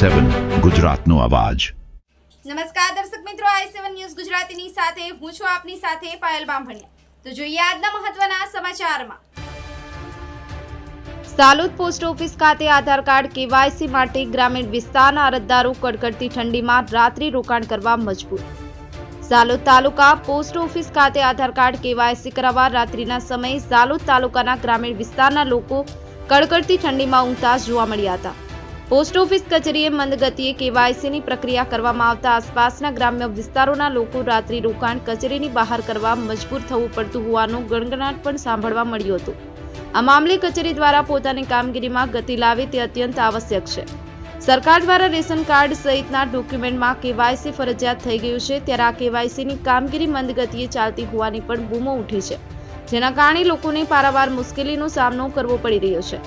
સેવન ગુજરાતનો અવાજ. નમસ્કાર દર્શક મિત્રો આઈ સેવન ન્યૂઝ ગુજરાતીની સાથે હું છું આપની સાથે પાયલ બામભણિયા. તો જોઈએ આજના મહત્વના સમાચારમાં. સાલુદ પોસ્ટ ઓફિસ ખાતે આધાર કાર્ડ કેવાયસી માટે ગ્રામીણ વિસ્તારના અરજદારો કડકડતી ઠંડીમાં રાત્રિ રોકાણ કરવા મજબૂર. ઝાલોદ તાલુકા પોસ્ટ ઓફિસ ખાતે આધાર કાર્ડ કેવાયસી કરાવવા રાત્રિના સમયે ઝાલોદ તાલુકાના ગ્રામીણ વિસ્તારના લોકો કડકડતી ઠંડીમાં ઊંઘતા જોવા મળ્યા હતા. પોસ્ટ ઓફિસ કચેરીએ મંદ ગતિએ કેવાયસીની પ્રક્રિયા કરવામાં આવતા આસપાસના ગ્રામ્ય વિસ્તારોના લોકો રાત્રિ રોકાણ કચેરીની બહાર કરવા મજબૂર થવું પડતું હોવાનું ગણગણાટ પણ સાંભળવા મળ્યું હતું. આ મામલે કચેરી દ્વારા પોતાની કામગીરીમાં ગતિ લાવે તે અત્યંત આવશ્યક છે. સરકાર દ્વારા રેશન કાર્ડ સહિતના ડોક્યુમેન્ટમાં કેવાયસી ફરજિયાત થઈ ગયું છે ત્યારે આ કેવાયસીની કામગીરી મંદ ગતિએ ચાલતી હોવાની પણ બૂમો ઉઠી છે. જેના કારણે લોકોને પારાવાર મુશ્કેલીનો સામનો કરવો પડી રહ્યો છે.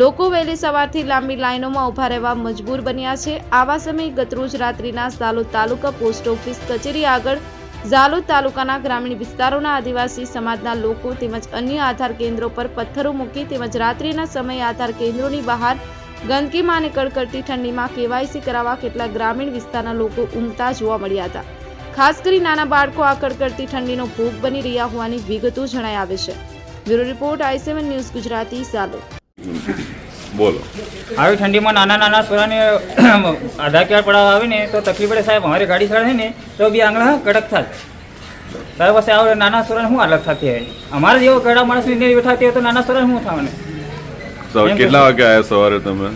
લોકો વહેલી સવારથી લાંબી લાઈનોમાં ઊભા રહેવા મજબૂર બન્યા છે. આવા સમયે ગતરોજ રાત્રિના ઝાલોદ તાલુકા પોસ્ટ ઓફિસ કચેરી આગળ ઝાલોદ તાલુકાના ગ્રામીણ વિસ્તારોના આદિવાસી સમાજના લોકો તેમજ અન્ય આધાર કેન્દ્રો પર પથ્થરો મૂકી તેમજ રાત્રિના સમયે આધાર કેન્દ્રોની બહાર ગંદકીમાં અને કડકડતી ઠંડીમાં કેવાયસી કરાવવા કેટલાક ગ્રામીણ વિસ્તારના લોકો ઉમતા જોવા મળ્યા હતા. ખાસ કરી નાના બાળકો આ કડકડતી ઠંડીનો ભોગ બની રહ્યા હોવાની વિગતો જણાઈ આવે છે. Bureau report I news Gujarati Zalod બોલો. આવી ઠંડીમાં નાના નાના છોરાને આધાર કાર્ડ પડાવવા આવે ને તો તકલીફ પડે સાહેબ અમારી ગાડી ચડે ને તો બી આંગળા કડક થાય તારે પાસે આવે નાના છોરાને શું અલગ થતી હોય? અમારે જેવો ગળા માણસની બેઠાતી હોય તો નાના છોરાને શું થવાનું? સવારે કેટલા વાગે આવ્યા સવારે તમે?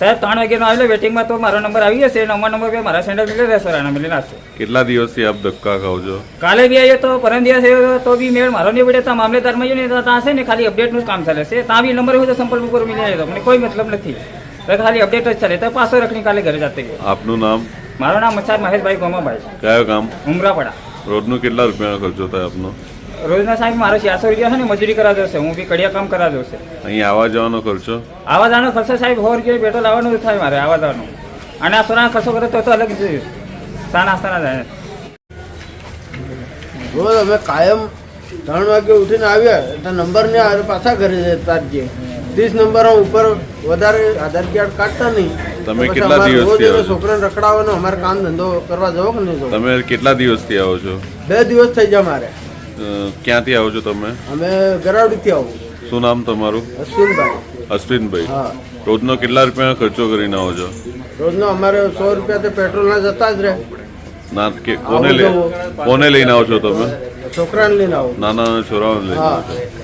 સાહેબ ત્રણ વાગ્યાનો આવેલો વેટિંગમાં તો મારો નંબર આવી જશે નંબર નંબર મારા સેન્ટર મિલે રહેશે મિલી નાખશે કેટલા દિવસથી આપ ધક્કા ખાવ છો? કાલે બી આવ્યો તો પરમ દિવસ આવ્યો તો બી મેળ મારો નહીં પડે તો મામલેદારમાં જઈને ને ત્યાં છે ને ખાલી અપડેટનું જ કામ ચાલે છે. ત્યાં બી નંબર હોય તો સંપર્ક ઉપર મિલી આવ્યો મને કોઈ મતલબ નથી. તો ખાલી અપડેટ જ ચાલે તો પાછો રખની કાલે ઘરે જતે ગયો આપનું નામ? મારું નામ મચ્છાર મહેશભાઈ ગોમાભાઈ. કયો કામ ઉમરાપડા. રોજનું કેટલા રૂપિયાનો ખર્ચો થાય આપનો? રોજના સાહેબ મારો ચારસો રૂપિયા છે ને મજૂરી કરા જશે હું બી કડિયા કામ કરા જશે અહીં આવવા જવાનો ખર્ચો? આવા જવાનો ખર્ચો સાહેબ સો રૂપિયા પેટ્રોલ આવવાનું થાય મારે આવા જવાનું. અને આ સોના ખર્ચો કરે તો તો અલગ છે સા નાસ્તાના જાય બોલ અમે કાયમ ત્રણ વાગે ઉઠીને આવ્યા એટલે નંબર ને પાછા ઘરે જતા જ ત્રીસ નંબર ઉપર વધારે આધાર કાર્ડ કાઢતા નહીં. તમે કેટલા દિવસથી આવો છોકરાને રખડાવવાનો અમારે કામ ધંધો કરવા જવો કે નહીં તમે કેટલા દિવસથી આવો છો? બે દિવસ થઈ જાય મારે. ક્યાંથી આવો છો તમે? અમે ગરાવડીથી આવો. શું નામ તમારું? અશ્વિનભાઈ. અશ્વિનભાઈ. હા. રોજનો કેટલા રૂપિયા ખર્ચો કરીને આવો છો? રોજનો અમારે સો રૂપિયા તો પેટ્રોલના જતા જ રહે. ના કે કોને લઈ કોને લઈને આવો છો તમે? છોકરાને લઈને આવો. નાના છોરાઓને લઈને આવો છો